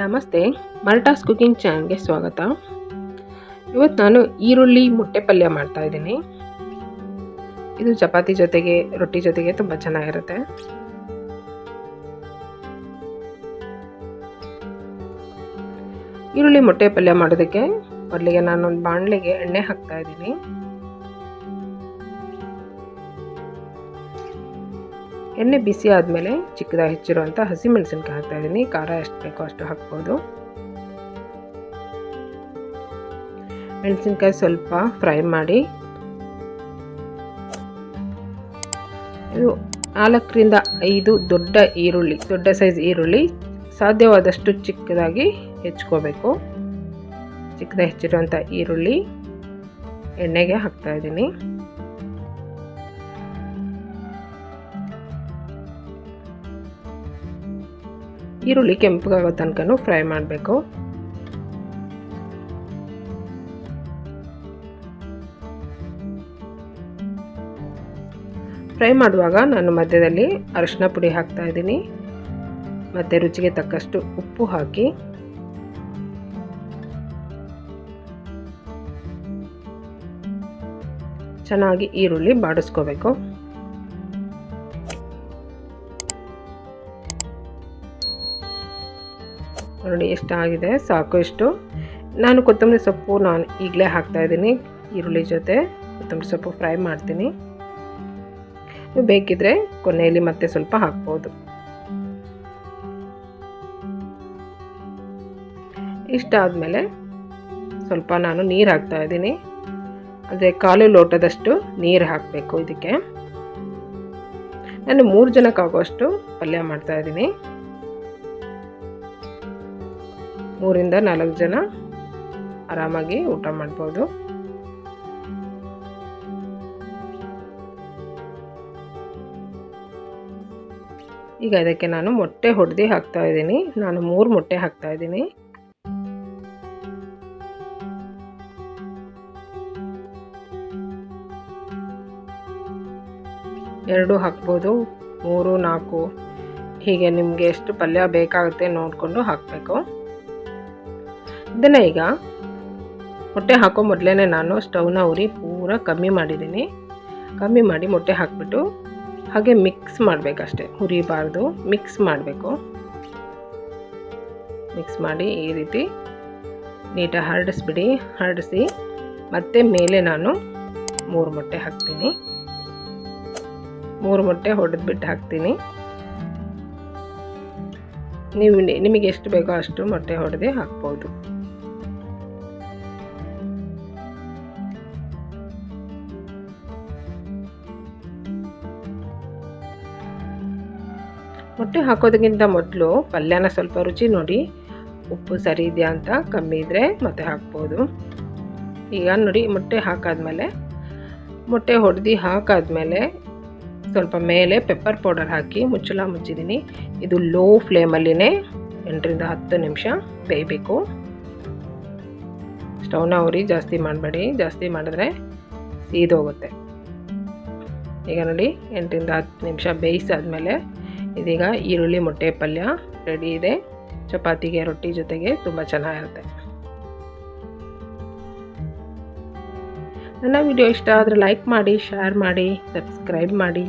ನಮಸ್ತೆ ಮರ್ಟಾಸ್ ಕುಕಿಂಗ್ ಚಾನಲ್ಗೆ ಸ್ವಾಗತ. ಇವತ್ತು ನಾನು ಈರುಳ್ಳಿ ಮೊಟ್ಟೆ ಪಲ್ಯ ಮಾಡ್ತಾ ಇದ್ದೀನಿ. ಇದು ಚಪಾತಿ ಜೊತೆಗೆ, ರೊಟ್ಟಿ ಜೊತೆಗೆ ತುಂಬ ಚೆನ್ನಾಗಿರುತ್ತೆ. ಈರುಳ್ಳಿ ಮೊಟ್ಟೆ ಪಲ್ಯ ಮಾಡೋದಕ್ಕೆ ಮೊದಲಿಗೆ ನಾನೊಂದು ಬಾಣಲೆಗೆ ಎಣ್ಣೆ ಹಾಕ್ತಾ ಇದ್ದೀನಿ. ಎಣ್ಣೆ ಬಿಸಿ ಆದಮೇಲೆ ಚಿಕ್ಕದಾಗಿ ಹೆಚ್ಚಿರುವಂಥ ಹಸಿಮೆಣಸಿನ್ಕಾಯಿ ಹಾಕ್ತಾ ಇದ್ದೀನಿ. ಖಾರ ಎಷ್ಟು ಬೇಕೋ ಅಷ್ಟು ಹಾಕ್ಬೋದು. ಮೆಣಸಿನ್ಕಾಯಿ ಸ್ವಲ್ಪ ಫ್ರೈ ಮಾಡಿ. ಇದು ನಾಲ್ಕರಿಂದ ಐದು ದೊಡ್ಡ ಈರುಳ್ಳಿ, ದೊಡ್ಡ ಸೈಜ್ ಈರುಳ್ಳಿ ಸಾಧ್ಯವಾದಷ್ಟು ಚಿಕ್ಕದಾಗಿ ಹೆಚ್ಕೋಬೇಕು. ಚಿಕ್ಕದಾಗಿ ಹೆಚ್ಚಿರುವಂಥ ಈರುಳ್ಳಿ ಎಣ್ಣೆಗೆ ಹಾಕ್ತಾ ಈರುಳ್ಳಿ ಕೆಂಪಗಾಗೋ ತನಕ ಫ್ರೈ ಮಾಡಬೇಕು. ಫ್ರೈ ಮಾಡುವಾಗ ನಾನು ಮಧ್ಯದಲ್ಲಿ ಅರಿಶಿನ ಪುಡಿ ಹಾಕ್ತಾ ಇದ್ದೀನಿ. ಮತ್ತು ರುಚಿಗೆ ತಕ್ಕಷ್ಟು ಉಪ್ಪು ಹಾಕಿ. ಚೆನ್ನಾಗಿ ಈರುಳ್ಳಿ ಬಾಡಿಸ್ಕೋಬೇಕು. ನೋಡಿ ಎಷ್ಟಾಗಿದೆ ಸಾಕು ಇಷ್ಟು. ನಾನು ಕೊತ್ತಂಬರಿ ಸೊಪ್ಪು ನಾನು ಈಗಲೇ ಹಾಕ್ತಾಯಿದ್ದೀನಿ ಈರುಳ್ಳಿ ಜೊತೆ ಕೊತ್ತಂಬರಿ ಸೊಪ್ಪು ಫ್ರೈ ಮಾಡ್ತೀನಿ. ಬೇಕಿದ್ರೆ ಕೊನೆಯಲ್ಲಿ ಮತ್ತೆ ಸ್ವಲ್ಪ ಹಾಕ್ಬೋದು. ಇಷ್ಟ ಆದಮೇಲೆ ಸ್ವಲ್ಪ ನಾನು ನೀರು ಹಾಕ್ತಾ ಇದ್ದೀನಿ. ಅದೇ ಕಾಲು ಲೋಟದಷ್ಟು ನೀರು ಹಾಕಬೇಕು ಇದಕ್ಕೆ. ನಾನು ಮೂರು ಜನಕ್ಕಾಗುವಷ್ಟು ಪಲ್ಯ ಮಾಡ್ತಾ ಇದ್ದೀನಿ. ಮೂರಿಂದ ನಾಲ್ಕು ಜನ ಆರಾಮಾಗಿ ಊಟ ಮಾಡ್ಬೋದು. ಈಗ ಅದಕ್ಕೆ ನಾನು ಮೊಟ್ಟೆ ಹೊಡೆದು ಹಾಕ್ತಾ ಇದ್ದೀನಿ. ನಾನು ಮೂರು ಮೊಟ್ಟೆ ಹಾಕ್ತಾ ಇದ್ದೀನಿ. ಎರಡು ಹಾಕ್ಬೋದು, ಮೂರು, ನಾಲ್ಕು. ಹೀಗೆ ನಿಮಗೆ ಎಷ್ಟು ಪಲ್ಯ ಬೇಕಾಗುತ್ತೆ ನೋಡಿಕೊಂಡು ಹಾಕಬೇಕು. ಇದನ್ನು ಈಗ ಮೊಟ್ಟೆ ಹಾಕೋ ಮೊದಲೇ ನಾನು ಸ್ಟವ್ನ ಉರಿ ಪೂರ ಕಮ್ಮಿ ಮಾಡಿದ್ದೀನಿ. ಕಮ್ಮಿ ಮಾಡಿ ಮೊಟ್ಟೆ ಹಾಕಿಬಿಟ್ಟು ಹಾಗೆ ಮಿಕ್ಸ್ ಮಾಡಬೇಕಷ್ಟೆ ಹುರಿಬಾರ್ದು ಮಿಕ್ಸ್ ಮಾಡಬೇಕು. ಮಿಕ್ಸ್ ಮಾಡಿ ಈ ರೀತಿ ನೀಟಾಗಿ ಹರಡಿಸ್ಬಿಡಿ, ಹರಡಿಸಿ ಮತ್ತೆ ಮೇಲೆ ನಾನು ಮೂರು ಮೊಟ್ಟೆ ಹಾಕ್ತೀನಿ. ಮೂರು ಮೊಟ್ಟೆ ಹೊಡೆದ್ಬಿಟ್ಟು ಹಾಕ್ತೀನಿ. ನೀವು ನಿಮಗೆ ಎಷ್ಟು ಬೇಕೋ ಅಷ್ಟು ಮೊಟ್ಟೆ ಹೊಡೆದು ಹಾಕ್ಬೋದು. ಮೊಟ್ಟೆ ಹಾಕೋದಕ್ಕಿಂತ ಮೊದಲು ಪಲ್ಯನ ಸ್ವಲ್ಪ ರುಚಿ ನೋಡಿ. ಉಪ್ಪು ಸರಿ ಇದೆಯಾ ಅಂತ ಕಮ್ಮಿ ಇದ್ದರೆ ಮತ್ತೆ ಹಾಕ್ಬೋದು. ಈಗ ನೋಡಿ ಮೊಟ್ಟೆ ಹಾಕಾದ್ಮೇಲೆ, ಮೊಟ್ಟೆ ಹೊಡೆದು ಹಾಕಾದ್ಮೇಲೆ ಸ್ವಲ್ಪ ಮೇಲೆ ಪೆಪ್ಪರ್ ಪೌಡರ್ ಹಾಕಿ ಮುಚ್ಚಳ ಮುಚ್ಚಿದ್ದೀನಿ. ಇದು ಲೋ ಫ್ಲೇಮಲ್ಲಿನೇ ಎಂಟರಿಂದ ಹತ್ತು ನಿಮಿಷ ಬೇಯಬೇಕು. ಸ್ಟೌನ ಉರಿ ಜಾಸ್ತಿ ಮಾಡಬೇಡಿ, ಜಾಸ್ತಿ ಮಾಡಿದ್ರೆ ಸೀದೋಗುತ್ತೆ. ಈಗ ನೋಡಿ ಎಂಟರಿಂದ ಹತ್ತು ನಿಮಿಷ ಬೇಯಿಸಾದ್ಮೇಲೆ ಇದೀಗ ಈರುಳ್ಳಿ ಮೊಟ್ಟೆ ಪಲ್ಯ ರೆಡಿ ಇದೆ. ಚಪಾತಿಗೆ, ರೊಟ್ಟಿ ಜೊತೆಗೆ ತುಂಬ ಚೆನ್ನಾಗಿರುತ್ತೆ. ನನ್ನ ವಿಡಿಯೋ ಇಷ್ಟ ಆದರೆ ಲೈಕ್ ಮಾಡಿ, ಶೇರ್ ಮಾಡಿ, ಸಬ್ಸ್ಕ್ರೈಬ್ ಮಾಡಿ.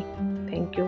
Thank you.